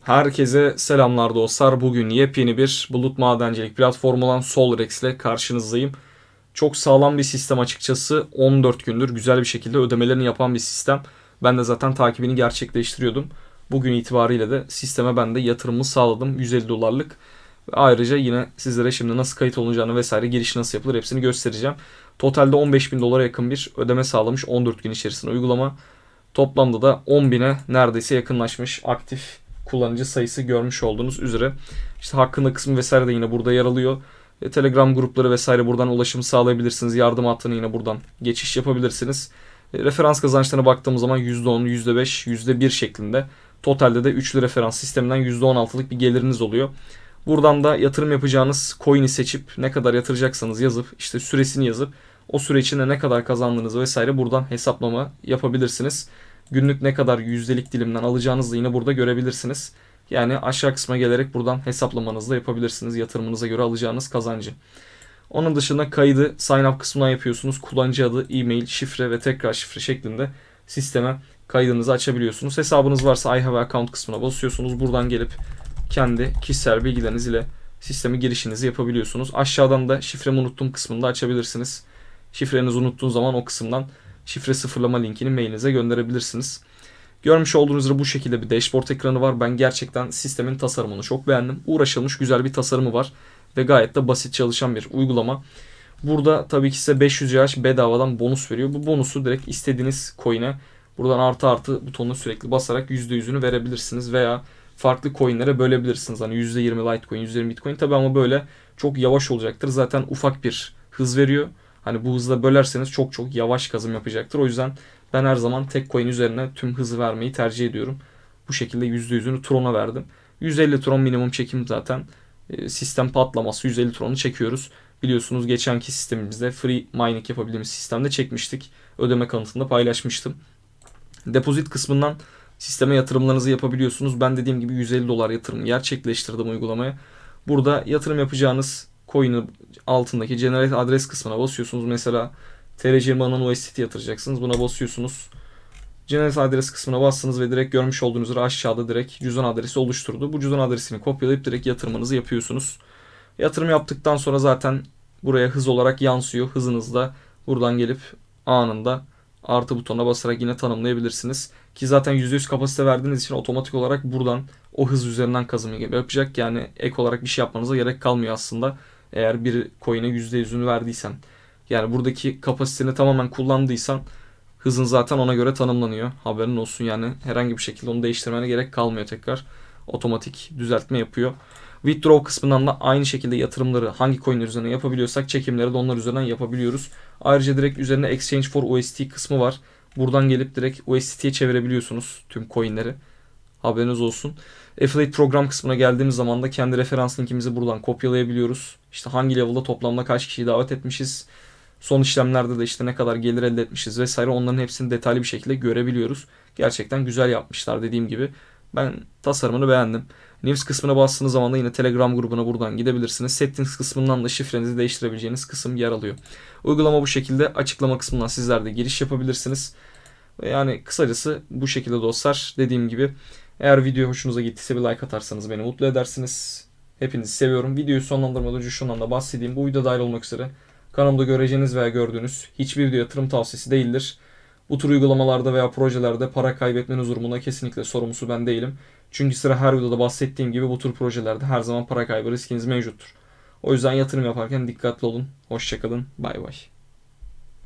Herkese selamlar dostlar. Bugün yepyeni bir bulut madencilik platformu olan Solrex ile karşınızdayım. Çok sağlam bir sistem açıkçası. 14 gündür güzel bir şekilde ödemelerini yapan bir sistem. Ben de zaten takibini gerçekleştiriyordum. Bugün itibariyle de sisteme ben de yatırımımı sağladım. 150 dolarlık. Ayrıca yine sizlere şimdi nasıl kayıt olunacağını vesaire giriş nasıl yapılır hepsini göstereceğim. Totalde 15 bin dolara yakın bir ödeme sağlamış 14 gün içerisinde uygulama. Toplamda da 10 bine neredeyse yakınlaşmış aktif kullanıcı sayısı görmüş olduğunuz üzere. İşte hakkında kısmı vesaire de yine burada yer alıyor. E, Telegram grupları vesaire buradan ulaşım sağlayabilirsiniz. Yardım hattını yine buradan geçiş yapabilirsiniz. E, referans kazançlarına baktığımız zaman %10, %5, %1 şeklinde. Totalde de üçlü referans sisteminden %16'lık bir geliriniz oluyor. Buradan da yatırım yapacağınız coin'i seçip ne kadar yatıracaksanız yazıp işte süresini yazıp o süre içinde ne kadar kazandığınızı vesaire buradan hesaplama yapabilirsiniz. Günlük ne kadar yüzdelik dilimden alacağınızı yine burada görebilirsiniz. Yani aşağı kısma gelerek buradan hesaplamanızı da yapabilirsiniz yatırımınıza göre alacağınız kazancı. Onun dışında kaydı sign up kısmından yapıyorsunuz. Kullanıcı adı, e-mail, şifre ve tekrar şifre şeklinde sisteme kaydınızı açabiliyorsunuz. Hesabınız varsa I have account kısmına basıyorsunuz. Buradan gelip kendi kişisel bilgileriniz ile sisteme girişinizi yapabiliyorsunuz. Aşağıdan da şifremi unuttum kısmında açabilirsiniz. Şifrenizi unuttuğun zaman o kısımdan şifre sıfırlama linkini mailinize gönderebilirsiniz. Görmüş olduğunuz üzere bu şekilde bir dashboard ekranı var. Ben gerçekten sistemin tasarımını çok beğendim. Uğraşılmış güzel bir tasarımı var ve gayet de basit çalışan bir uygulama. Burada tabii ki size 500 yağış bedavadan bonus veriyor. Bu bonusu direkt istediğiniz coin'e buradan artı artı butonuna sürekli basarak %100'ünü verebilirsiniz veya farklı coin'lere bölebilirsiniz. Hani %20 Litecoin, %20 Bitcoin tabii ama böyle çok yavaş olacaktır. Zaten ufak bir hız veriyor. Hani bu hızla bölerseniz çok çok yavaş kazım yapacaktır. O yüzden ben her zaman tek coin üzerine tüm hızı vermeyi tercih ediyorum. Bu şekilde %100'ünü Tron'a verdim. 150 Tron minimum çekim zaten. E, sistem patlaması 150 Tron'u çekiyoruz. Biliyorsunuz geçenki sistemimizde free mining yapabildiğimiz sistemde çekmiştik. Ödeme kanıtında paylaşmıştım. Depozit kısmından sisteme yatırımlarınızı yapabiliyorsunuz. Ben dediğim gibi 150 dolar yatırım gerçekleştirdim uygulamaya. Burada yatırım yapacağınız coin'in altındaki generate adres kısmına basıyorsunuz. Mesela TR20'nin USDT yatıracaksınız. Buna basıyorsunuz. Generate adres kısmına bastınız ve direkt görmüş olduğunuz üzere aşağıda direkt cüzdan adresi oluşturdu. Bu cüzdan adresini kopyalayıp direkt yatırımınızı yapıyorsunuz. Yatırım yaptıktan sonra zaten buraya hız olarak yansıyor. Hızınız da buradan gelip anında artı butonuna basarak yine tanımlayabilirsiniz. Ki zaten %100 kapasite verdiğiniz için otomatik olarak buradan o hız üzerinden kazım yapacak. Yani ek olarak bir şey yapmanıza gerek kalmıyor aslında. Eğer bir coin'e %100'ünü verdiysen. Yani buradaki kapasiteni tamamen kullandıysan hızın zaten ona göre tanımlanıyor. Haberin olsun yani herhangi bir şekilde onu değiştirmene gerek kalmıyor tekrar. Otomatik düzeltme yapıyor. Withdraw kısmından da aynı şekilde yatırımları hangi coinler üzerine yapabiliyorsak çekimleri de onlar üzerinden yapabiliyoruz. Ayrıca direkt üzerine Exchange for UST kısmı var. Buradan gelip direkt USDT'ye çevirebiliyorsunuz tüm coinleri. Haberiniz olsun. Affiliate program kısmına geldiğimiz zaman da kendi referans linkimizi buradan kopyalayabiliyoruz. İşte hangi level'da toplamda kaç kişiyi davet etmişiz. Son işlemlerde de işte ne kadar gelir elde etmişiz vesaire onların hepsini detaylı bir şekilde görebiliyoruz. Gerçekten güzel yapmışlar dediğim gibi. Ben tasarımını beğendim. News kısmına bastığınız zaman da yine Telegram grubuna buradan gidebilirsiniz. Settings kısmından da şifrenizi değiştirebileceğiniz kısım yer alıyor. Uygulama bu şekilde. Açıklama kısmından sizler de giriş yapabilirsiniz. Yani kısacası bu şekilde dostlar. Dediğim gibi eğer video hoşunuza gittiyse bir like atarsanız beni mutlu edersiniz. Hepinizi seviyorum. Videoyu sonlandırmadan önce şundan da bahsedeyim. Bu video dahil olmak üzere kanalımda göreceğiniz veya gördüğünüz hiçbir video yatırım tavsiyesi değildir. Bu tür uygulamalarda veya projelerde para kaybetmeniz durumunda kesinlikle sorumlusu ben değilim. Çünkü sıra her videoda bahsettiğim gibi bu tür projelerde her zaman para kaybı riskiniz mevcuttur. O yüzden yatırım yaparken dikkatli olun. Hoşçakalın. Bay bay.